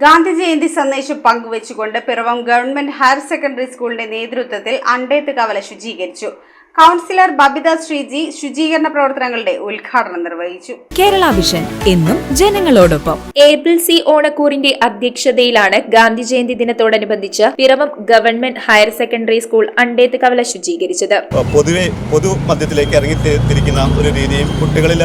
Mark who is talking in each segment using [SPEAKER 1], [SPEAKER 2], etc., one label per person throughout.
[SPEAKER 1] ജയന്തി സന്ദേശം പങ്കുവച്ചുകൊണ്ട് Piravom government higher secondary സ്കൂളിന്റെ നേതൃത്വത്തിൽ അണ്ടേത്ത് കവല ശുചീകരിച്ചു. കൗൺസിലർ ബബിത ശ്രീജി ശുചീകരണ പ്രവർത്തനങ്ങളുടെ ഉദ്ഘാടനം നിർവഹിച്ചു.
[SPEAKER 2] കേരള വിഷൻ എന്നും ജനങ്ങളോടൊപ്പം.
[SPEAKER 3] ഏപ്രിൽ സി ഓണക്കൂറിന്റെ അധ്യക്ഷതയിലാണ് ഗാന്ധി ജയന്തി ദിനത്തോടനുബന്ധിച്ച് Piravom government higher secondary school അണ്ടേത്ത് കവല ശുചീകരിച്ചത്.
[SPEAKER 4] പൊതുവെ പൊതു മധ്യത്തിലേക്ക് ഇറങ്ങി തിരിക്കുന്ന ഒരു രീതിയും കുട്ടികളിൽ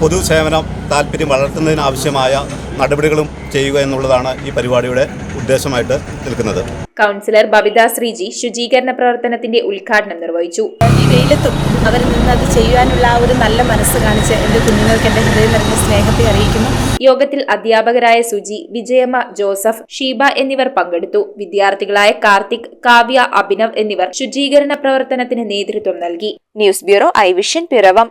[SPEAKER 4] പൊതുസേവനം താല്പര്യം വളർത്തുന്നതിനാവശ്യമായ നടപടികളും ചെയ്യുക എന്നുള്ളതാണ് ഈ പരിപാടിയുടെ ഉദ്ദേശമായിട്ട് നിൽക്കുന്നത്.
[SPEAKER 3] കൗൺസിലർ ബബിത ശ്രീജി ശുചീകരണ പ്രവർത്തനത്തിന്റെ ഉദ്ഘാടനം നിർവഹിച്ചു.
[SPEAKER 5] ഈ വെയിലത്തും നിന്ന് അത് ചെയ്യാനുള്ള ആ ഒരു നല്ല മനസ്സ് കാണിച്ച് എന്റെ കുഞ്ഞുങ്ങൾക്ക് എന്റെ ഹൃദയം നിറഞ്ഞ സ്നേഹത്തെ അറിയിക്കുന്നു.
[SPEAKER 3] യോഗത്തിൽ അധ്യാപകരായ സുജി വിജയമ്മ ജോസഫ് ഷീബ എന്നിവർ പങ്കെടുത്തു. വിദ്യാർത്ഥികളായ കാർത്തിക് കാവ്യ അഭിനവ് എന്നിവർ ശുചീകരണ പ്രവർത്തനത്തിന് നേതൃത്വം നൽകി. News bureau I vision Piravom.